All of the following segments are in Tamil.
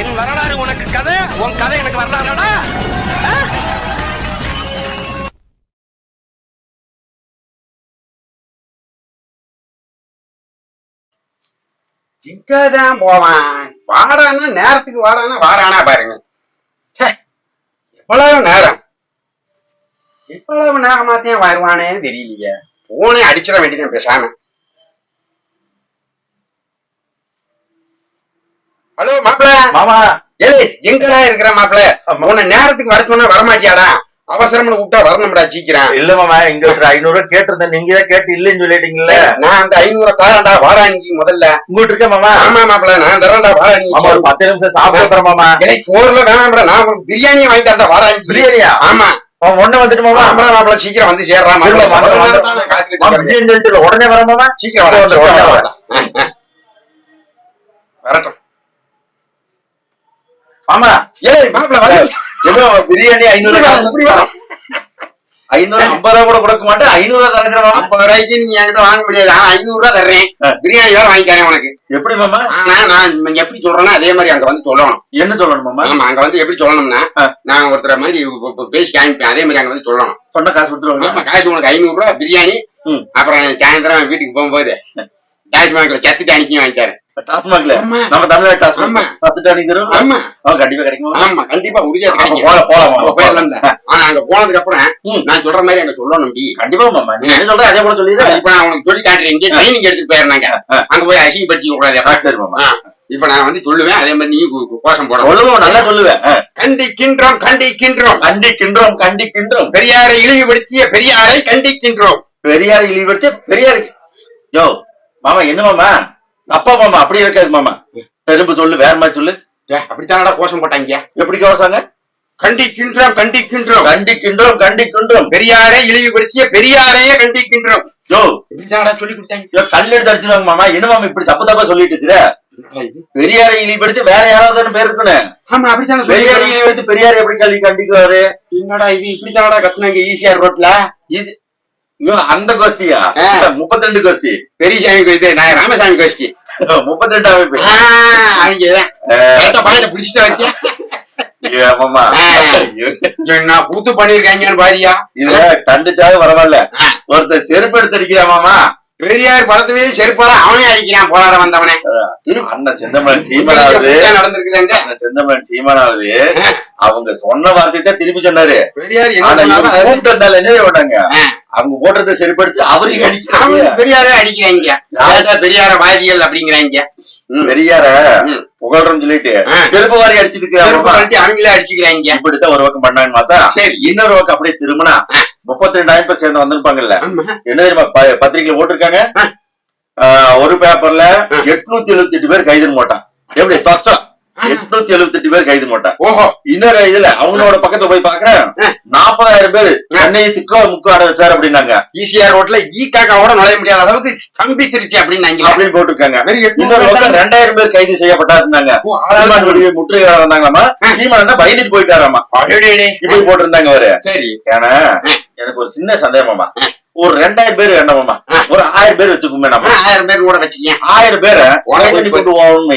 என் வரலாறு உனக்கு கதை உன் கதை எனக்கு வரலாறுடா. இங்கதான் போவான். வாடான்னா நேரத்துக்கு வாடானா வாரானா பாருங்க. ச்சே, எவ்வளவு நேரம்? எவ்வளவு நேரமாத்தையும் வருவானே தெரியலையே. போனே அடிச்சிட வேண்டியதான் பேசாம. ஹலோ மாப்பிள. மாமா. ஏய் எங்கடா இருக்கிற மாப்பிள? உன்னை நேரத்துக்கு வர சொன்னா வரமாட்டியாடா? அவசரம்னு கூப்பிட்டா வரணும்டா சீக்கிரம். இல்ல மாமா. இங்க ஒரு ஐநூறு ரூபாய் கேட்டிருந்தேன். நீங்க தான் கேட்டு இல்லைன்னு சொல்லிட்டீங்கல்ல நான் அந்த ஐநூறு தாரண்டா வாராணிக்கு முதல்ல. உங்ககிட்ட இருக்க மாமா. ஆமா மாப்பிள. நான் தரேன்டா மாமா ஒரு பத்து நிமிஷம் சாப்பிடுறேன் மாமா. எனக்கு சோறுல வேணாம்டா. நான் ஒரு பிரியாணியை வாங்கி தரேன்டா வாராணிக்கு. பிரியாணியா? ஆமா. ஒண்ணு வந்துட்டு மாமா. மாப்பிள. சீக்கிரம் வந்து சேர்றா இல்ல, மாப்பிள மாமா, முதல்ல மாமா. தான் நான் காத்துக்கிட்டு மாமா, இருக்கேன். பிரியாணி சொல்லிட்டு உடனே வர மாமா. சீக்கிரம் உடனே. வரட்டும். மாமா ஏய் மாப்பிள வந்து எவ்வளவு? பிரியாணி ஐநூறு. ஐநூறு ஐம்பது ரூபா கூட கொடுக்க மாட்டேன் ஐநூறு ரூபா தரேன் ஐம்பது ரூபாய்க்கு நீ என்கிட்ட வாங்க முடியாது. ஆனா ஐநூறு ரூபா தர்றேன். பிரியாணி வேற வாங்கி தரேன் உனக்கு. எப்படி மாமா? ஆனா நான் நீங்க எப்படி சொல்றேன்னா அதே மாதிரி அங்க வந்து சொல்லணும். என்ன சொல்லணும் மாமா? ஆமா அங்க வந்து எப்படி சொல்லணும்னா. நான் ஒருத்தர மாதிரி பேசி காமிப்பேன். அதே மாதிரி அங்க வந்து சொல்லணும். சொன்ன காசு கொடுத்துருவாங்க ஆமா காசு உனக்கு ஐநூறு ரூபாய் பிரியாணி. அப்புறம் சாயந்தரம் வீட்டுக்கு போகும்போது டாஸ்மாக்ல சத்து டானிக்கும் வாங்கி தரேன். டாஸ்மாக்ல. நம்ம தமிழ்நாடு. டாஸ்மாக். பத்து டானிக் தரும் ஆமா. கண்டிப்பா கிடைக்கும். ஆமா கண்டிப்பா. உறுதியா கிடைக்கும். போல போலாம் போயிடலாம்ல. ஆனா அங்க போனதுக்கு அப்புறம். நான் சொல்ற மாதிரி அங்க சொல்லணும் டி கண்டிப்பா மாமா. நீ என்ன சொல்ற? அதே போல சொல்லிடு. இப்ப நான் உனக்கு சொல்லி காட்டுறேன். இங்கே ட்ரைனிங் எடுத்துட்டு போயிருந்தாங்க. அங்க போய் அசிங்கப்படுத்தி விடாது ஆ, சரி மாமா. இப்ப நான் வந்து சொல்லுவேன். அதே மாதிரி நீ கோஷம் போடணும். சொல்லுவோம் நல்லா சொல்லுவேன். கண்டிக்கின்றோம் கண்டிக்கின்றோம். கண்டிக்கின்றோம் கண்டிக்கின்றோம். பெரியாரை இழிவுபடுத்திய பெரியாரை கண்டிக்கின்றோம். பெரியார் இழிவுபடுத்தி பெரியார். யோ மாமா என்ன மாமா? அப்பா மாமா அப்படி இருக்காது மாமா. திரும்ப சொல்லு வேற மாதிரி சொல்லு. அப்படித்தானடா கோஷம் போட்டாங்க? எப்படி கவசாங்க கண்டிக்கின்றோம் கண்டிக்கின்றோம் கண்டிக்கின்றோம் கண்டிக்கின்றோம் பெரியாரை இழிவுபடுத்திய பெரியாரையே கண்டிக்கின்றோம் யோ. இப்படித்தானடா சொல்லி கொடுத்தாங்க? கல் எடுத்து அடிச்சிருவாங்க மாமா. என்ன மாமா இப்படி தப்பு தப்பா சொல்லிட்டு இருக்கிற? பெரியாரை இழிவுபடுத்தி வேற யாராவது பேர் இருக்கணும் ஆமா அப்படித்தானே பெரியாரை இழிவுபடுத்தி பெரியார் எப்படி கல்வி கண்டிக்குவாரு என்னடா இது? இப்படித்தானடா கத்துனாங்க ஈசிஆர் ரோட்ல? ஐயோ, அந்த கோஷ்டியா. முப்பத்தி ரெண்டு கோஷ்டி. பெரியசாமி கோயில் நான் ராமசாமி கோஷ்டி. முப்பத்தி ரெண்டு அமைப்பு பாயிண்ட பிடிச்சிட்டு வச்சேன் கூத்து பண்ணிருக்காங்கன்னு பாரியா? இதுல கண்டுச்சாவது பரவாயில்ல. ஒருத்தர் செருப்பு எடுத்து அடிக்கிறா மாமா. பெரியார் படத்துவே செருப்பால அவனே அடிக்கிறான் போராட வந்தவனே. அண்ணன் செந்தமன் சீமனாவது நடந்திருக்குதாங்க செந்தமன் சீமனாவது அவங்க சொன்ன வார்த்தை தான் திருப்பி சொன்னாரு. பெரியார் என்ன கூப்பிட்டு வந்தால என்ன பண்ணாங்க ஆ. அவங்க போட்டதை செருப்பு எடுத்து அவரையும் அடிக்கிறாங்க பெரியாரே அடிக்கிறாங்க பெரியார வாதிகள் அப்படிங்கிறாங்க. பெரியார ம். புகழ்றோம்னு சொல்லிட்டு. செருப்பு வாரி கழட்டி அவங்களே அடிச்சுக்கிறாங்க இப்படித்தான் ஒரு பக்கம் பண்ணாங்கன்னு பார்த்தா இன்னொரு பக்கம் அப்படியே திரும்பினா. முப்பத்தி ரெண்டு அமைப்பு சேர்ந்து வந்திருப்பாங்கல்ல என்ன தெரியுமா ப- பத்திரிக்கையில போட்டிருக்காங்க ஒரு பேப்பர்ல. எட்நூத்தி எழுபத்தி எட்டு பேர் கைதுன்னு போட்டான் எப்படி தொச்சம். எட்நூத்தி எழுபத்தி எட்டு பேர் கைது போட்டான் ஓஹோ. இன்னொரு இதுல அவங்களோட பக்கத்துல போய் பாக்குறேன். நாற்பதாயிரம் பேர் சென்னையை திக்கோ முக்கு அட வச்சாரு அப்படின்னாங்க. ஈசிஆர் ரோட்ல ஈ காக்காவோட நுழைய முடியாத அளவுக்கு கம்பி திருச்சி அப்படின்னாங்க அப்படின்னு போட்டிருக்காங்க. ரெண்டாயிரம் பேர் கைது செய்யப்பட்டாருந்தாங்க ஓ, அதாவது- சீமான் விடுவி முற்றுகை வந்தாங்களாமா. சீமான் பயந்துட்டு போயிட்டாராமா. இப்படி போட்டிருந்தாங்க அவரு. சரி. ஏன்னா. எனக்கு ஒரு சின்ன சந்தேகமாமா. ஒரு ரெண்டாயிரம் பேர் வேண்டாமாமா ஆ. ஒரு ஆயிரம் பேர் வச்சுக்கோமே நம்ம. ஆயிரம் பேர் கூட வச்சுக்கேன் ஆயிரம் பேரை கொண்டு போகணும்.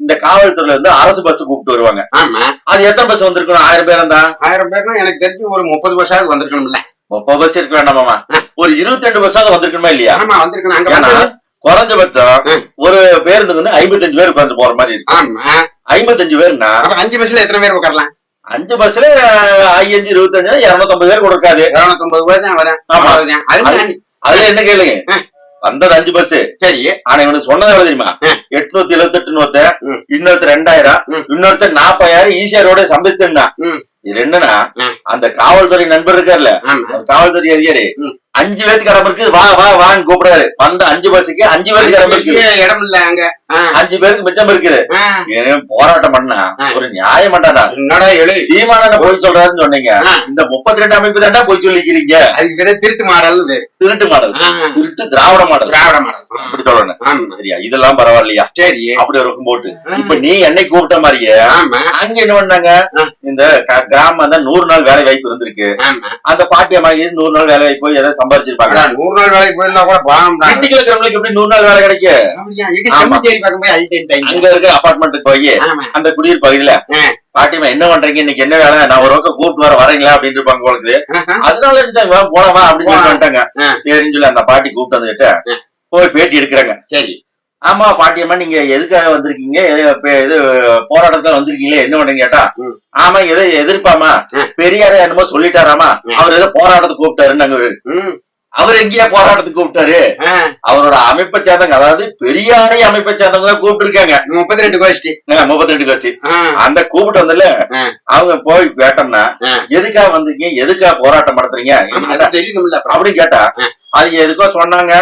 இந்த காவல்துறையில இருந்து அரசு பஸ் கூப்பிட்டு வருவாங்க. ஆமா. அது எத்தனை பஸ் வந்திருக்கணும்? ஆயிரம் பேர் இருந்தா? ஆயிரம் பேர்னா எனக்கு தெரிஞ்சு ஒரு முப்பது வருஷம் வந்திருக்கணும்ல. முப்பது பஸ் இருக்க வேண்டாமாமா ஒரு இருபத்தி ரெண்டு பஸ்ஸாவது வந்திருக்கணுமா இல்லையா? வந்திருக்கணும். குறைஞ்சபட்சம். ஒரு பேருந்து வந்து ஐம்பத்தஞ்சு பேர் உட்கார்ந்து போற மாதிரி இருக்கு. ஆமா. ஐம்பத்தஞ்சு பேர்னா அஞ்சு பஸ்ல எத்தனை பேர் உட்காரலாம்? அஞ்சு பஸ்ல ஐயஞ்சு இருபத்தஞ்சு இருநூத்தம்பது பேர் கூட இருக்காது இருநூத்தொன்பது பேர் தான் வரேன். அதுல என்ன கேளுங்க. வந்தது அஞ்சு பஸ் சரி ஆனா இவனுக்கு சொன்னது எவ்வளவு தெரியுமா. எட்நூத்தி எழுபத்தி எட்டுன்னு ஒருத்தன். இன்னொருத்தர் ரெண்டாயிரம். இன்னொருத்தர் நாற்பதாயிரம் ஈசியாரோட சம்பிச்சிருந்தான் ம். இது என்னன்னா. அந்த காவல்துறை நண்பர் இருக்கார்ல ஆமா அந்த காவல்துறை அதிகாரி. அஞ்சு பேருக்கு இடம் இருக்கு. வா வா வான்னு கூப்பிடுறாரு. வந்த அஞ்சு பஸ்ஸுக்கு அஞ்சு பேருக்கு இடம் இருக்கு. இடம் இல்ல அங்க. அஞ்சு பேருக்கு மிச்சம் இருக்குது. போராட்டம் பண்ணா. ஒரு நியாயம் பண்ணாடா என்னடா எழு சீமானன போய் சொல்றாருன்னு சொன்னீங்க. இந்த முப்பத்தி ரெண்டு அமைப்பு தாண்டா போய் சொல்லிக்கிறீங்க. அதுக்கு பேரு திருட்டு மாடல். திருட்டு மாடல். திருட்டு திராவிட மாடல். திராவிட மாடல். அப்படி சொல்லணும். சரியா? இதெல்லாம் பரவாயில்லையா? சரி. அப்படி இருக்கும் போட்டு. இப்ப நீ என்னை கூப்பிட்ட மாதிரியே அங்க என்ன பண்ணாங்க? இந்த கிராமம் தான் நூறு நாள் வேலை வாய்ப்பு இருந்திருக்கு. அந்த பாட்டியம்மா நூறு நாள் வேலை வாய்ப்பு ஏதாவது சம்பாதிச்சிருப்பாங்க நூறு நாள் வேலைக்கு போயிருந்தா கூட வீட்டுக்கு இருக்கிறவங்களுக்கு எப்படி நூறு நாள் வேலை கிடைக்கும் அங்க அபார்ட்மெண்ட்டுக்கு போய் அந்த குடியிருப்பு பகுதியில. பாட்டிமா என்ன பண்றீங்க? இன்னைக்கு என்ன வேலை? நான் ஒரு பக்கம் கூப்பிட்டு வர வரீங்களா? அப்படின்னு இருப்பாங்க உங்களுக்கு. அதனால அப்படின்னு போலாம். வந்துட்டாங்க. ஆ. சரின்னு சொல்லி அந்த பாட்டி கூப்பிட்டு வந்துட்டு போய் பேட்டி எடுக்கிறாங்க. சரி. ஆமா பாட்டியம்மா நீங்க எதுக்காக வந்திருக்கீங்க இது போராட்டத்துக்கு வந்திருக்கீங்களே என்ன பண்றீங்க கேட்டா. ஆமா எதை எதிர்ப்பாமா. பெரியார என்னமோ சொல்லிட்டாராமா. அவர் ஏதோ போராட்டத்துக்கு கூப்பிட்டாருன்னு அவர் எங்கேயா போராட்டத்துக்கு கூப்பிட்டாரு அவரோட அமைப்பை சேர்ந்தவங்க அதாவது பெரியாரை அமைப்பை சேர்ந்தவங்க தான் கூப்பிட்டு இருக்காங்க முப்பத்தி ரெண்டு கோஷ்டி முப்பத்தி ரெண்டு ஆ, அந்த கூப்பிட்டு வந்தல. அவங்க போய் கேட்டோம்னா. எதுக்காக வந்தீங்க எதுக்காக போராட்டம் நடத்துறீங்க. அப்படின்னு கேட்டா. அது எதுக்கோ சொன்னாங்க.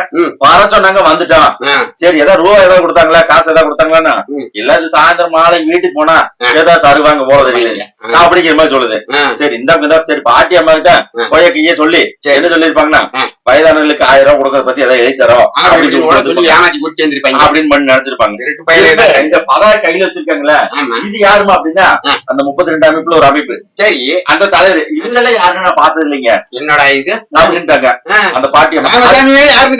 வர சொன்னாங்க வந்துட்டோம் ஆ, சரி ஏதாவது ரூபா ஏதாவது கொடுத்தாங்களா காசு ஏதாவது கொடுத்தாங்களான்னா. இல்ல இது சாயந்தரம் மாலை வீட்டுக்கு போனா. ஏதாவது தருவாங்க போல தெரியல அப்படிங்கிற மாதிரி சொல்லுது சரி இந்த இந்த சரி பாட்டி அம்மா கிட்ட ஆ. கொயக்கையே சொல்லி. என்ன சொல்லிருப்பாங்கன்னா. வயதானவர்களுக்கு ஆயிரம் ரூபாய் கொடுக்கறத பத்தி ஏதாவது எழுதி தரோம் அப்படின்னு பண்ணி நடத்திருப்பாங்க. இந்த பதா கையில வச்சிருக்காங்களே. இது யாருமா அப்படின்னா. அந்த முப்பத்தி ரெண்டு அமைப்புல ஒரு அமைப்பு சரி அந்த தலைவர் இதுல யாருன்னு நான் பார்த்தது இல்லைங்க என்னடா இது அப்படின்ட்டாங்க அந்த பாட்டி ராமசாமியே யாருன்னு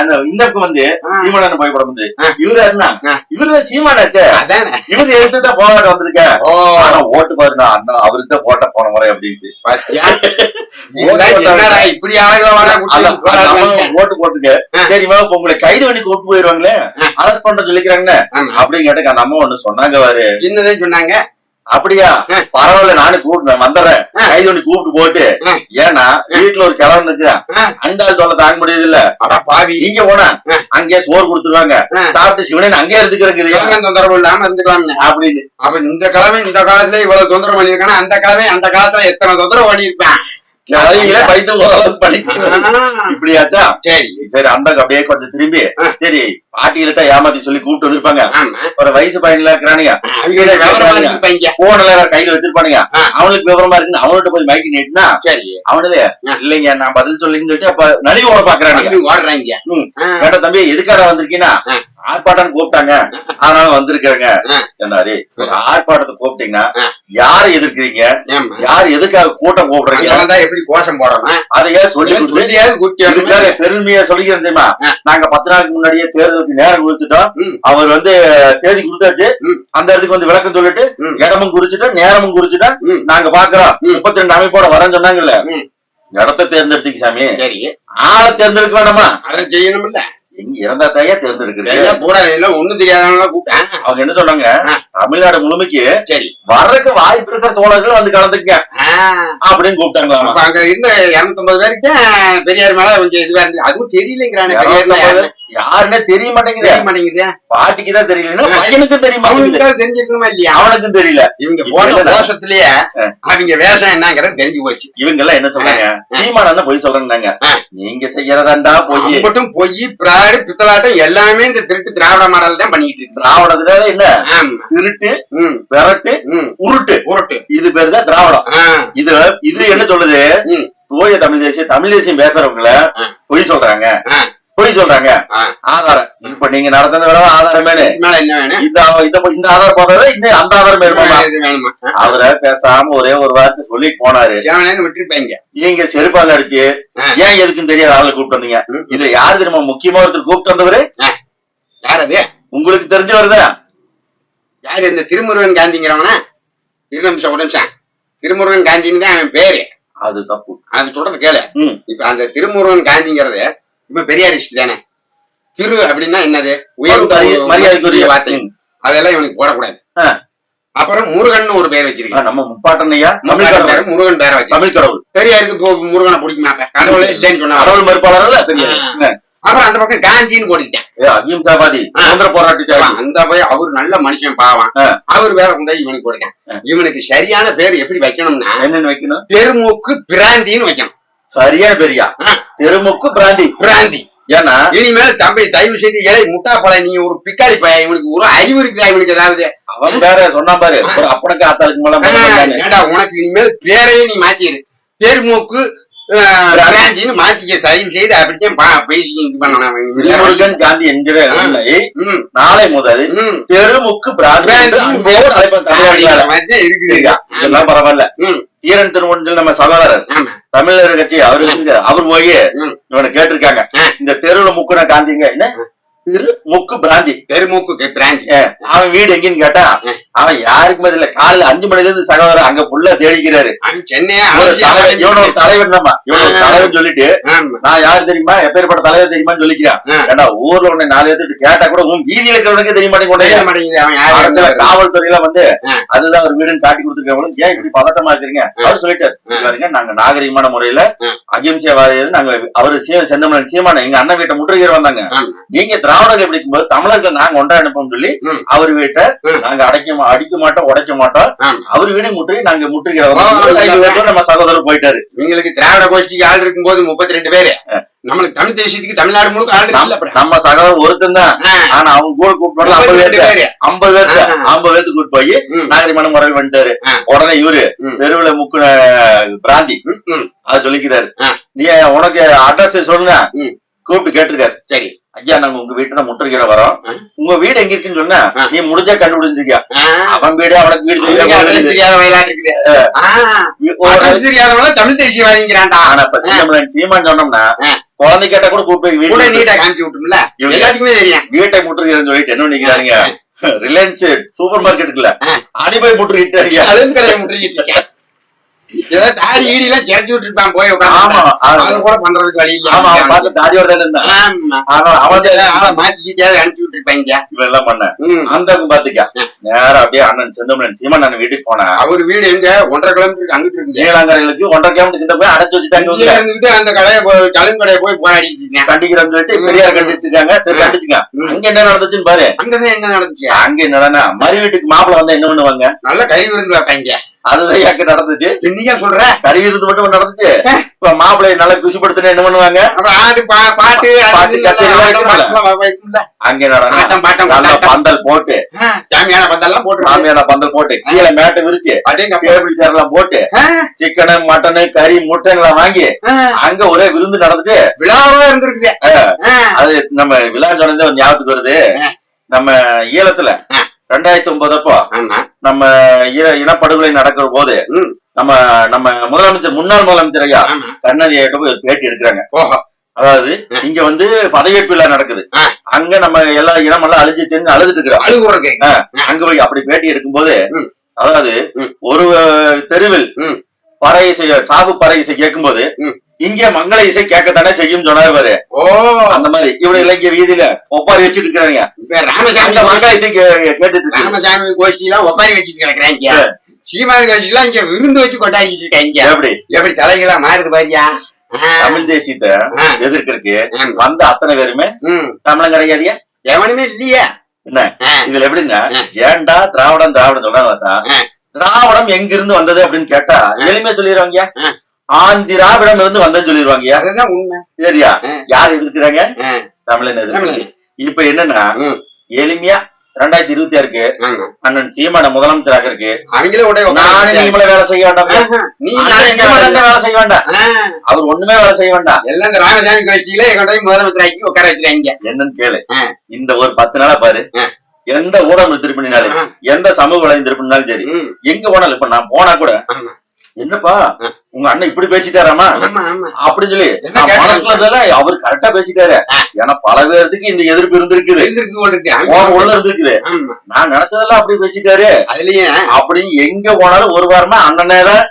அந்த இந்த வந்து ஆ. சீமானன் போய் படம் வந்து. இவரு என்ன. இவரு சீமானாச்சே. அதானே. இவரு எடுத்து தான் போராட்டம் வந்திருக்க. ஆனா ஓட்டு பாருங்க அந்த அவருக்கு தான் போட்ட போன முறை அப்படின்னு இப்படி. ஓட்டு போட்டுட்டு. சரிமா உங்களை கைது பண்ணி கூட்டு போயிருவாங்களே. அரெஸ்ட் பண்ற சொல்லிக்கிறாங்க ஆமா. அப்படின்னு கேட்டுக்கு அந்த அம்மா ஒண்ணு சொன்னாங்க பாரு. என்னதான் சொன்னாங்க? அப்படியா. பரவாயில்ல நானும் கூப்பிட்டு வந்துடுறேன். ஆ. கைது பண்ணி கூப்பிட்டு போட்டு ஆ. ஏன்னா வீட்டுல ஒரு கிழவன். அந்த ஆள் சொல்ல தாங்க முடியுது இல்ல பாவி. இங்க போனா. அங்கேயே சோறு கொடுத்துருவாங்க. சாப்பிட்டு சிவனே அங்கேயே இருந்துக்கிறேன் கிழமை தொந்தரவு இல்லாம இருந்துக்கலாம்னு அப்படின்னு. அப்ப இந்த கிழமை இந்த காலத்துல இவ்வளவு தொந்தரவு பண்ணிருக்கானா அந்த கிழமை அந்த காலத்துல எத்தனை தொந்தரவு பண்ணிருப்பான் கிழவிகளே பைத்து ஓரளவுக்கு பண்ணி இப்படியாச்சா? சரி. சரி அந்த அப்படியே கொஞ்சம் திரும்பி. சரி பாட்டியில தான் ஏமாத்தி சொல்லி கூப்பிட்டு வந்திருப்பாங்க. ஒரு வயசு பையன்ல இருக்கிறானுங்க. அவங்க விவரமா இருப்பாங்க போன் எல்லாம் வேற கையில வச்சிருப்பானுங்க. அவனுக்கு விவரமா இருக்குன்னு அவன்கிட்ட போய் மைக்கு நீட்டினா ஆ. இல்லைங்க நான் பதில் சொல்லின்னு சொல்லிட்டு அப்ப நலிவு ஓட பாக்குறானுங்க. ஓடுறாங்க. ம். ஆ, கேட்ட தம்பி எதுக்காக வந்திருக்கீங்கன்னா. ஆர்ப்பாட்டம் கூப்பிட்டாங்க. அதனால. என்னாரு ஒரு ஆர்ப்பாட்டத்தை கூப்பிட்டீங்கன்னா. யாரை எதிர்க்கிறீங்க? யார் எதுக்காக கூட்டம் கூப்பிடுறீங்க? எப்படி கோஷம் போடணும்? அதையே சொல்லி இதுக்காக பெருமையா சொல்லிக்கிறேன் தெரியுமா. நாங்க பத்து நாளுக்கு முன்னாடியே தேர்தலுக்கு நேரம் கொடுத்துட்டோம். ம். அவர் வந்து தேதி கொடுத்தாச்சு. அந்த இடத்துக்கு வந்து விளக்கம் சொல்லிட்டு. இடமும் குறிச்சிட்டோம் நேரமும் குறிச்சிட்டோம். நாங்க பாக்குறோம். முப்பத்தி ரெண்டு அமைப்போட வரேன்னு சொன்னாங்கல்ல. இடத்த தேர்ந்தெடுத்தீங்க சாமி. சரி. ஆளை தேர்ந்தெடுக்க வேண்டாமா? அதை செய்யணும்ல. எங்க இறந்தா தாயா தேர்ந்தெடுக்கிறது எல்லாம் பூரா எல்லாம் ஒண்ணும் தெரியாதவங்க கூப்பிட்டேன். அவங்க என்ன சொன்னாங்க ஆ. தமிழ்நாடு முழுமைக்கு சரி. வர்றதுக்கு வாய்ப்பு இருக்கிற தோழர்கள் வந்து கலந்துக்க அப்படின்னு கூப்பிட்டாங்களாமா அப்ப அங்க இருந்த இருநூத்தம்பது பேருக்கு பெரியார் மேல கொஞ்சம் இதுவா இருந்து அதுவும் தெரியலங்கிறானே யாருன்னு தெரிய மாட்டேங்குது. தெரிய மாட்டேங்குது. பாட்டிக்கு தான் ஆ. பையனுக்கும் தெரிய மாட்டேங்குது. அவனுக்கு தெரிஞ்சிருக்கணுமா இல்லையா? அவனுக்கும் தெரியல. இவங்க போன ஆ. அவங்க வேஷம் என்னங்கிறது தெரிஞ்சு போச்சு. இவங்க எல்லாம் என்ன சொல்றாங்க? சீமானந்த பொய் சொல்றாங்க. நீங்க செய்யறதாண்டா பொய். மட்டும் பொய் பிராடு பித்தலாட்டம் எல்லாமே இந்த திருட்டு திராவிட மாடல் தான் பண்ணிட்டு இருக்கு திராவிடத்துல ஆமா. திருட்டு விரட்டு உருட்டு. உருட்டு. இது பேரு தான் திராவிடம். இது இது என்ன சொல்லுது. தூய தமிழ் தேசியம் தமிழ் தேசியம் பேசுறவங்கள. பொய் சொல்றாங்க. பொய் சொல்றாங்க. ஆதாரம். இப்ப நீங்க நடத்தின விட ஆதாரமே இந்த இந்த ஆதாரம் போதாத இன்னும் அந்த ஆதாரம் வேணுமா? அவரை பேசாம ஒரே ஒரு வார்த்தை சொல்லி போனாரு. விட்டுருப்பாங்க நீங்க செருப்பால அடிச்சு. ஏன் எதுக்குன்னு தெரியாத ஆளை கூப்பிட்டு வந்தீங்க. இதுல யாரு தெரியுமா முக்கியமா ஒருத்தர் கூப்பிட்டு வந்தவரு? யார் அது? உங்களுக்கு தெரிஞ்சவருதான் யாரு இந்த திருமுருகன் காந்திங்கிறவனா? இரு நிமிஷம் ஒரு நிமிஷம். திருமுருகன் காந்தின்னு தான் அவன் பேரு. அது தப்பு. அது சொல்றது கேளு. இப்ப அந்த திருமுருகன் காந்திங்கிறது இப்ப பெரியாரிஸ்ட் தானே? திரு அப்படின்னா என்னது? ஒரு மரியாதைக்குரிய வார்த்தை. அதெல்லாம் இவனுக்கு போடக்கூடாது. அப்புறம் முருகன் ஒரு பேர் வச்சிருக்கான் நம்ம முப்பாட்டனையா தமிழ் முருகன் பேரு முருகன் பேரை வச்சு தமிழ் கடவுள். பெரியாருக்கு முருகனை பிடிக்குமா? கடவுளே இல்லைன்னு சொன்னா. கடவுள் மறுப்பாளர் பெரிய ஆ. அப்புறம் அந்த பக்கம் காந்தின்னு போட்டுட்டேன் ஆ. சுதந்திர போராட்ட. அந்த போய் அவர் நல்ல மனுஷன் பாவம். ஆ. அவர் வேற கொண்டு இவனுக்கு கொடுக்கேன். இவனுக்கு சரியான பேர் எப்படி வைக்கணும்னா என்னன்னு வைக்கணும்? தெருமூக்கு பிராந்தின்னு வைக்கணும். சரியான பெரியா. தெருமுக்கு பிராந்தி. பிராந்தி. ஏன்னா இனிமேல் தம்பி தயவு செய்து ஏழை முட்டா பழ நீ ஒரு பிக்காளி பையன் இவனுக்கு ஒரு அறிவு இருக்குதா இவனுக்கு ஏதாவது? அவன் வேற சொன்னா பாரு. ஒரு அப்பனுக்கு ஆத்தாளுக்கு மேல. ஏண்டா உனக்கு இனிமேல் பேரையே நீ மாத்திரு. தெருமூக்கு ஆ, பிராந்தின்னு மாத்திக்க தயவு செய்து அப்படித்தான் பேசி காந்தி என்கிற நாளை முதல். தெருமுக்கு பிராந்தி இருக்குது. பரவாயில்ல. ஈரன் திருமணத்தில் நம்ம சகோதரர் தமிழர் கட்சி அவரு அவர் போய். இவனை கேட்டிருக்காங்க. இந்த தெருவுல முக்குன காந்திங்க என்ன? திரு முக்கு பிராந்தி. தெருமூக்கு ஏ, அவன் வீடு எங்கன்னு கேட்டா. அவன் யாருக்கு பதில காலையில அஞ்சு மணில இருந்து சகோதரர் அங்க புள்ள தேடிக்கிறாரு. சென்னையே? தலைவர், நம்ம இவன ஒரு ஆ. தலைவர் சொல்லிட்டு நான் யாரு தெரியுமா? எப்பேற்பட்ட தலைவர் தெரியுமான்னு சொல்லிக்கிறான். ஏன்னா ஊர்ல உன்னை நாலு பேர்த்துட்டு கேட்டா கூட உன் வீதியில இருக்கிறவனுக்கு தெரிய மாட்டேங்குது. காவல்துறையில வந்து. அதுதான் ஒரு வீடுன்னு காட்டி கொடுத்துருக்கவங்களும் ஏன் இப்படி பதட்டமா இருக்கிறீங்க? அவர் சொல்லிட்டாரு. பாருங்க நாங்க நாகரிகமான முறையில ஆ. அகிம்சைவாதி நாங்க அவரு சீ- செந்தமலன் சீமான எங்க அண்ணன் வீட்டை முற்றுகையிட வந்தாங்க. நீங்க திராவிடர்கள் எப்படி இருக்கும்போது தமிழர்கள் நாங்க ஒன்றா அனுப்போம் சொல்லி. அவர் வீட்டை. நாங்க அடைக்க அடிக்க மாட்டோம் உடைக்க மாட்டோம். அவர் வீடை முற்றுகை நாங்க இல்ல. நம்ம சகோதரர் போயிட்டாரு இவங்களுக்கு திராவிட கோஷ்டிக்கு ஆள் இருக்கும்போது முப்பத்தி ரெண்டு பேரு நம்மளுக்கு தமிழ் தேசியத்துக்கு தமிழ்நாடு முழுக்க ஆள் நம்ம- சகோதரர் ஒருத்தன் தான். ஆனா அவங்க கூட கூப்பிட்டு ஐம்பது பேர் ஐம்பது பேர். ஐம்பது பேர்த்து கூட்டு போய் ம். நாகரிகமான முறையில் வந்துட்டாரு. உடனே இவரு. தெருவுல முக்குன பிராந்தி. அது சொல்லிக்கிறாரு. நீ உனக்கு அட்ரஸ் சொல்லுங்க. கூப்பிட்டு கேட்டிருக்காரு சரி ஐயா நாங்க உங்க வீட்டுல முற்றுகிற வரோம். உங்க வீடு எங்க இருக்குன்னு சொன்னா. நீ முடிஞ்சா கண்டுபிடிச்சிருக்கியா. அவன் வீடு அவனுக்கு வீடு தெரியாது. தெரியாதவங்கள தமிழ் தேசியவாதிங்கிறான்டா ஆனா இப்ப சீமன் சொன்னோம்னா. குழந்தை கேட்டா கூட கூப்பிட்டு வீட்டு நீட்டா காமிச்சு விட்டுரும்ல. இவங்க- எல்லாத்துக்குமே தெரியும். வீட்டை முற்றுகிறேன்னு சொல்லிட்டு என்ன நினைக்கிறாங்க ரிலையன்ஸ் சூப்பர் மார்க்கெட் இருக்குல்ல ஆ. அடி போய் முற்றுகிட்டு அதுவும் கடையை முட்டிக்கிட்டு இருக்கேன் ஏதோ தாடி ஈடி எல்லாம் சேர்த்து விட்டுருப்பான் போய் ஆமா அது- கூட பண்றதுக்கு வழி இல்ல ஆமா அவன் பார்த்து தாடியோட தான் இருந்தான். ஆமா. அவன் ஆளை அனுப்பிச்சு விட்டுருப்பாங்க இவன் எல்லாம் பண்ண. அந்த பாத்துக்க. நேரா அப்படியே அண்ணன் செந்தமலன் சீமன் அண்ணன் வீட்டுக்கு போனா. அவர் வீடு எங்க? ஒன்றரை கிலோமீட்டருக்கு அங்கிட்டு இருக்குது நீலாங்கரைகளுக்கு ஒன்றரை கிலோமீட்டர் கிட்ட போய் அடைச்சு வச்சுட்டாங்க இங்கே இருந்துகிட்டு அந்த கடையை போய் கடையை போய் போராடிட்டு கண்டிக்கிறோம்னு சொல்லிட்டு பெரியார் கண்டிட்டு இருக்காங்க சரி கண்டிச்சுங்க. அங்க என்ன நடந்துச்சுன்னு பாரு. அங்கதான் என்ன நடந்துச்சு? அங்க என்னடா மறு வீட்டுக்கு மாப்பிள்ள வந்தா என்ன பண்ணுவாங்க? நல்ல கறி விருந்து வைப்பாங்க அதுதான் யாக்கு நடந்துச்சு. இன்னைக்கா சொல்ற? கறி விருந்து மட்டும் நடந்துச்சு. இப்ப மாப்பிள்ளைய நல்லா குஷிப்படுத்தினா என்ன பண்ணுவாங்க? பாட்டு பாட்டு, எல்லாம் எல்லாம். அங்க நல்லா. பந்தல் போட்டு. சாமியான பந்தெல்லாம் போட்டுருக்கு சாமியான பந்தல் போட்டு. கீழே மேட்டை விரிச்சு. டேபிள் சேர் எல்லாம் போட்டு. சிக்கனு மட்டனு கறி முட்டை எல்லாம் வாங்கி அங்க ஒரே விருந்து நடந்துட்டு. விழாவா இருந்திருக்குது. அது நம்ம விழா சொன்னதே ஞாபகத்துக்கு வருது. நம்ம ஈழத்துல. ரெண்டாயிரத்தி ஒன்பது அப்போ நம்ம இனப்படுகொலை நடக்கிற போது. நம்ம நம்ம முதலமைச்சர் முன்னாள் முதலமைச்சர் ஐயா கருணாநிதி ஐயா போய் பேட்டி எடுக்கிறாங்க அதாவது. இங்க வந்து பதவியேற்பு விழா நடக்குது. அங்க நம்ம எல்லா இனமெல்லாம் அழிஞ்சிச்சுன்னு அழுதுட்டு இருக்கிறோம் அங்க போய் அப்படி பேட்டி எடுக்கும்போது. அதாவது. ஒரு தெருவில். பறை இசை சாகு பறை இசை கேட்கும்போது. இங்கே மங்கள இசை கேட்கத்தானே செய்யும் சொன்னாரு பாரு. ஓ. அந்த மாதிரி. இவரு இலக்கிய வீதியில ஒப்பாரி வச்சுட்டு இருக்காங்க இப்ப ராமசாமி மங்கள இசை கே- கேட்டுட்டு இருக்கு. ராமசாமி கோஷ்டி எல்லாம் ஒப்பாரி வச்சுட்டு கிடக்குறாங்க. சீமான் கோஷ்டி எல்லாம் இங்க விருந்து வச்சு கொண்டாடிட்டு இருக்காங்க. எப்படி? எப்படி தலைகளா மாறுது பாரியா தமிழ் தேசியத்தை. எதிர்க்கிறதுக்கு. வந்த அத்தனை பேருமே தமிழன் கிடையாதியா? எவனுமே இல்லையா. என்ன? இதுல எப்படின்னா. ஏன்டா திராவிடம் திராவிடம் சொல்றாங்க ஆ. திராவிடம் எங்க இருந்து வந்தது அப்படின்னு கேட்டா எளிமையா சொல்லிடுவாங்க. ஆந்திராவிடம் இருந்து வந்தேன்னு சொல்லிடுவாங்க அதுதான் உண்மை. சரியா. யார் எதிர்க்கிறாங்க? தமிழன் எதிர்க்கிறாங்க. இப்ப என்னன்னா. எளிமையா ரெண்டாயிரத்தி இருபத்தி ஆறுக்கு அண்ணன் சீமான முதலமைச்சராக இருக்கு. அவங்களே உடைய நானே நீங்களே வேலை செய்ய வேண்டாம். நீ வேலை செய்ய வேண்டாம். அவர் ஒண்ணுமே வேலை செய்ய வேண்டாம். எல்லாம் இந்த ராமசாமி கோஷ்டியில போய் முதலமைச்சராக்கி உட்கார வச்சிருக்காங்க என்னன்னு கேளு. இந்த ஒரு பத்து நாளா பாரு. எந்த ஊடகம் திருப்பினாலும். எந்த சமூக வலையம் திருப்பினாலும் சரி எங்க போனாலும் இப்ப நான் போனா கூட என்னப்பா. உங்க அண்ணன் இப்படி பேசிட்டாராமா? அப்படின்னு சொல்லி? மனசுல அவர் கரெக்டா பேசிட்டாரு. ஏன்னா பல பேர்த்துக்கு இந்த எதிர்ப்பு இருந்திருக்குது. உள்ள இருந்திருக்குது. நான் நினைச்சதெல்லாம் அப்படி பேசிட்டாரு. அதுலயும் அப்படின்னு எங்க போனாலும் ஒரு வாரமா அண்ணனே தான்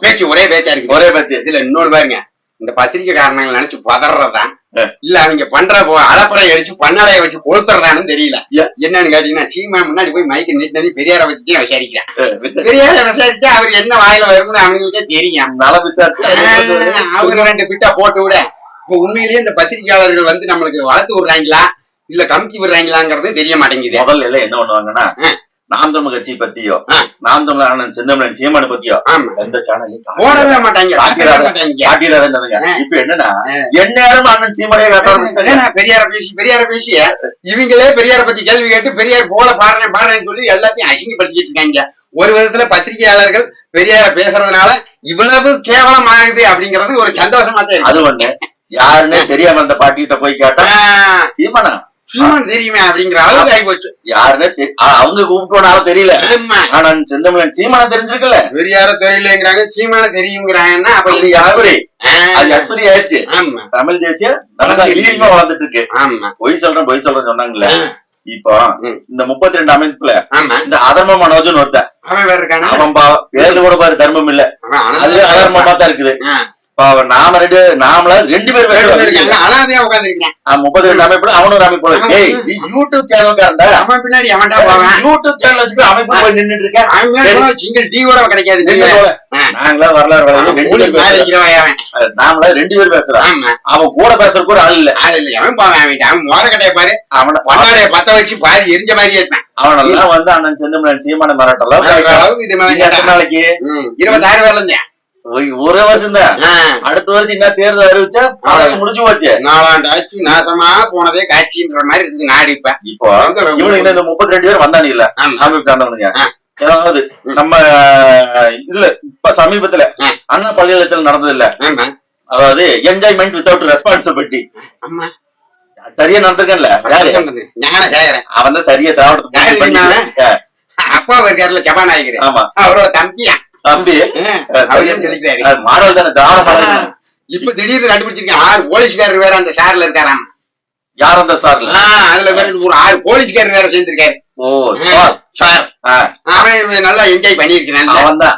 பேச்சு ஒரே பேச்சா இருக்கு. ஒரே பேச்சு. இதுல இன்னொரு பாருங்க. இந்த பத்திரிக்கை காரணங்கள் நினைச்சு பதறதா ஆ. இல்ல அவங்க பண்ற அலப்பறை அடிச்சு பண்ணடைய வச்சு கொளுத்துறதான்னு தெரியல. என்னன்னு கேட்டீங்கன்னா சீமா முன்னாடி போய் மைக்கு நீட்டினது பெரியார பத்தி விசாரிக்கிறேன். பெரியார விசாரிச்சா அவர் என்ன வாயில வரும்னு அவங்களுக்கே தெரியும். அவங்க ரெண்டு பிட்டா போட்டு விட. இப்ப உண்மையிலேயே இந்த பத்திரிக்கையாளர்கள் வந்து நம்மளுக்கு வளர்த்து விடுறாங்களா? இல்ல கமிச்சு விடுறாங்களாங்கிறது தெரிய மாட்டேங்குது. முதல்ல என்ன பண்ணுவாங்கன்னா. நாம் தமிழ் கட்சி பத்தியோ. நாம் தமிழ் அண்ணன் செந்தமிழன் சீமானு பத்தியோ எந்த சேனலையும் போடவே மாட்டாங்க. இப்ப என்னன்னா. எந்நேரம் அண்ணன் சீமானே காட்ட பெரியார பேசி பெரியார பேசி இவங்களே பெரியார பத்தி கேள்வி கேட்டு பெரியார் போல பாடுறேன் பாடுறேன்னு சொல்லி எல்லாத்தையும் அசிங்கப்படுத்திட்டு இருக்காங்க. ஒரு விதத்துல பத்திரிகையாளர்கள் பெரியார பேசுறதுனால இவ்வளவு கேவலம் ஆகுது அப்படிங்கிறது ஒரு சந்தோஷமா. அது ஒண்ணு. யாருன்னு தெரியாம அந்த பாட்டிகிட்ட போய் கேட்டா சீமான்? தெரியுமே அப்படிங்கிற அளவுக்கு ஆகி போச்சு. யாருன்னு அவங்க கூப்பிட்டோனாலும் தெரியல. ஆனா செந்தமிழன் சீமான தெரிஞ்சிருக்கல பெரியார தெரியலங்கிறாங்க சீமான தெரியுங்கிறாங்கன்னா அப்ப இது யாரு அது அஸ்வரி ஆயிடுச்சு. ஆமா. தமிழ் தேசியம் நல்லா இலீமா வளர்ந்துட்டு இருக்கு. ஆமா. பொய் சொல்றேன் பொய் சொல்றேன் சொன்னாங்களே இப்போ. இந்த முப்பத்தி ரெண்டு அமைப்புல ஆமா. இந்த அதர்ம மனோஜன் ஒருத்தன். அவன் வேற இருக்கானா? அவன் பேர்ல கூட பாரு தர்மம் இல்ல. அனாதையா அதர்மமா தான் இருக்குது. நாம ரெண்டு நாமள ரெண்டு பேர் அனாதையா உட்காந்துருக்கான் முப்பத்தி ரெண்டு அமைப்பு அவனும் ஒரு அமைப்பு. ஏய் யூடியூப் சேனல்காரன்டா அவன் பின்னாடி அவன்டா போவான். யூடியூப் சேனல் வச்சுட்டு அமைப்பு போய் நின்னுட்டு இருக்கேன் சிங்கிள் டீ கூட கிடைக்காது. நாங்களா வரலாறு நாமளா ரெண்டு பேர் பேசுறோம் ஆமா. அவன் கூட பேசுற கூட ஆள் இல்ல. ஆள் இல்ல. அவன் போவான் அவன் அவன் மோரக்கட்டைய பாரு. அவன பொன்னாடைய பத்த வச்சு பாரு. எரிஞ்ச மாதிரி இருப்பான். அவனெல்லாம் வந்து அண்ணன் செந்தமிழன் சீமான எத்தனை நாளைக்கு? ம், இருபத்தாயிரம் வேலை இருந்தேன் ஒரு- வருஷம் தான். அடுத்த வருஷம் என்ன தேர்தல் அறிவிச்சா முடிஞ்சு போச்சு. நாலாண்டு ஆச்சு நாசமா போனதே காட்சின்ற மாதிரி இருக்கு நாடு இப்ப இப்போ இந்த முப்பத்தி ரெண்டு பேர் வந்தானு இல்ல. அமைப்பு சார்ந்தவனுங்க. ஏதாவது. நம்ம இதுல இப்ப சமீபத்துல. அண்ணா பல்கலைக்கழகத்துல நடந்தது இல்ல அதாவது என்ஜாய்மெண்ட் வித்தவுட் ரெஸ்பான்சிபிலிட்டி ஆமா. சரியா நடந்திருக்கேன்ல? அவன் தான் சரியா தெரியுமா? அப்பா இருக்காருல ஜபாநாயகர் ஆமா. அவரோட தம்பியா தம்பி அவரையும் சொல்லிக்கிறாரு அது மாடல் தானே மாடல் இப்ப திடீர்னு கண்டுபிடிச்சிருக்கேன். ஆறு போலீஸ்காரர் வேற அந்த ஷார்ல இருக்காராம். யார் அந்த சார்ல? அதுல வேற ஒரு ஆறு போலீஸ்காரர் வேற சேர்ந்திருக்காரு. ஓ சார் சார். ஆ, அவன் இவன் நல்லா என்ஜாய் பண்ணிருக்கிறான் அவன் தான்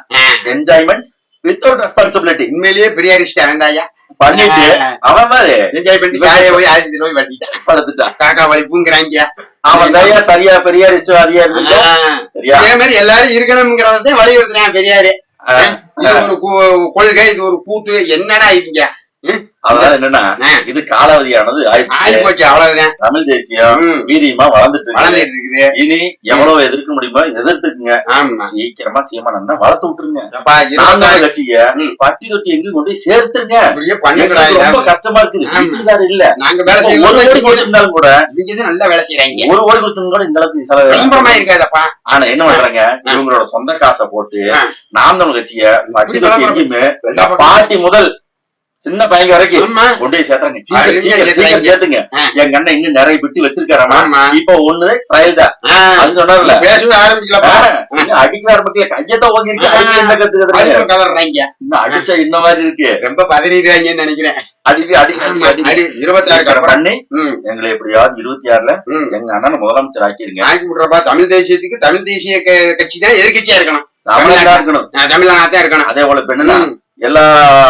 என்ஜாய்மெண்ட் வித்தவுட் ரெஸ்பான்சிபிலிட்டி உண்மையிலேயே பெரியாரிஸ்ட் அவன் தாயா பண்ணிட்டு. அவன் மாதிரி. என்ஜாய் பண்ணிட்டு ஜாலியா போய் ஆயிரத்தி ரூபாய் வட்டிட்டான். படுத்துட்டான் காக்கா வலிப்புங்கிறாங்க அவன் தையா சரியா பெரியார் இஷ்டவாதியா இருந்துச்சு சரியா. அதே மாதிரி எல்லாரும் இருக்கணுங்கிறத வலியுறுத்துறான் பெரியாரு. இது ஒரு கு- கொள்கை இது ஒரு கூத்து என்னடா இதுங்க அதாவது என்னன்னா. இது காலாவதியானது ஆயிடுச்சு. அவ்வளவுதான்? தமிழ் தேசியம். வீரியமா வளர்ந்துட்டு வளர்ந்துட்டு இருக்குது. இனி எவ்வளவு எதிர்க்க முடியுமோ எதிர்த்துக்குங்க. சீக்கிரமா சீமானந்தா வளர்த்து விட்டுருங்க. கட்சிய. பட்டி தொட்டி எங்க கொண்டு சேர்த்துருங்க. ரொம்ப. கஷ்டமா இருக்குது. இல்ல. நாங்க வேலை ஒரு கோடி செய்யணும் கொடுத்திருந்தாலும் கூட நீங்க நல்லா வேலை செய்யறாங்க ஒரு கோடி கூட இந்த அளவுக்கு விளம்பரமா இருக்காதப்பா. ஆனா என்ன பண்றாங்க? இவங்களோட சொந்த காசை போட்டு. நாம் தமிழ் கட்சிய பட்டி தொட்டி எங்கேயுமே. பாட்டி முதல் சின்ன பையன் வரைக்கும் கொண்டு சேர்த்தாங்க. சேர்த்தாங்க? எங்க அண்ணன் இன்னும் நிறைய பெட்டி வச்சிருக்காராமா? இப்ப ஒண்ணு ட்ரையல் தான். அது சொன்னார்ல பேசவே ஆரம்பிக்கலப்பா. இன்னும் அடிக்கிற ஆரம்பிக்கல கையத்தை ஓங்கிருக்கு அடிக்க என்ன கத்துக்கிறது கதறாங்க இன்னும் அடிச்சா இன்ன மாதிரி இருக்கு. ரொம்ப பதறிடுறாங்கன்னு நினைக்கிறேன். அடிக்க அடிக்க அடிக்க அடி. அடிக்க அப்புறம் பண்ணி ம், எங்களை எப்படியாவது இருபத்தி ஆறுல. எங்க அண்ணனை முதலமைச்சர் ஆக்கிருங்க ஆக்கி விட்றப்பா தமிழ் தேசியத்துக்கு தமிழ் தேசிய கட்சி தான் எதிர்கட்சியா இருக்கணும். தமிழ்நாடா இருக்கணும். தமிழ்நாடு தான் இருக்கணும். அதே போல பெண்ணுனா ம், எல்லா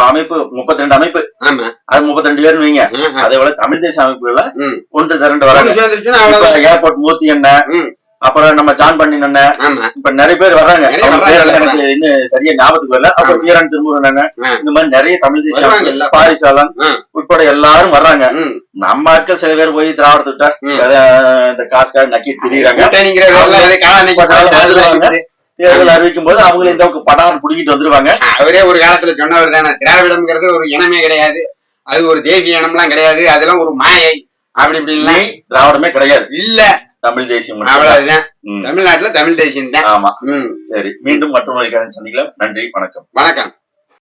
அமைப்பு முப்பத்தி ரெண்டு அமைப்பு ஆமா அது முப்பத்தி ரெண்டு பேர் வைங்க. அதே போல தமிழ் தேச அமைப்புகள ம். ஒன்று திரண்டு வராங்க ஏர்போர்ட் மூர்த்தி ம். அப்புறம் நம்ம ஜான் பண்ணின் ஆமா இப்ப நிறைய பேர் வர்றாங்க எனக்கு இன்னும் சரியா ஞாபகத்துக்கு வரல அப்புறம். வீரன் திருமுருகன் அண்ணன் ஆ. இந்த மாதிரி நிறைய தமிழ் தேச வருவாங்க அமைப்பு, எல்லாம். பாரிசாலன். உட்பட எல்லாரும் வர்றாங்க. நம்ம ஆட்கள் சில பேர் போய் திராவிடத்துட்டா ம். இந்த காசுக்காக நக்கிட்டு திரியுறாங்க தேர்தல் அறிவிக்கும் போது அவங்களும் இந்த படம் புடிக்கிட்டு வந்துருவாங்க. அவரே ஒரு காலத்துல சொன்னவர் தானே. திராவிடம்ங்கிறது ஒரு இனமே கிடையாது. அது ஒரு தேசிய இனம்லாம் கிடையாது. அதெல்லாம் ஒரு மாயை. அப்படி இப்படின்லாம் திராவிடமே கிடையாது. இல்ல. தமிழ் தேசியம். அவ்வளவுதான். தமிழ்நாட்டுல தமிழ் தேசியம் தான். ஆமா. சரி. மீண்டும் மற்றொரு சந்திக்கலாம். நன்றி. வணக்கம். வணக்கம்.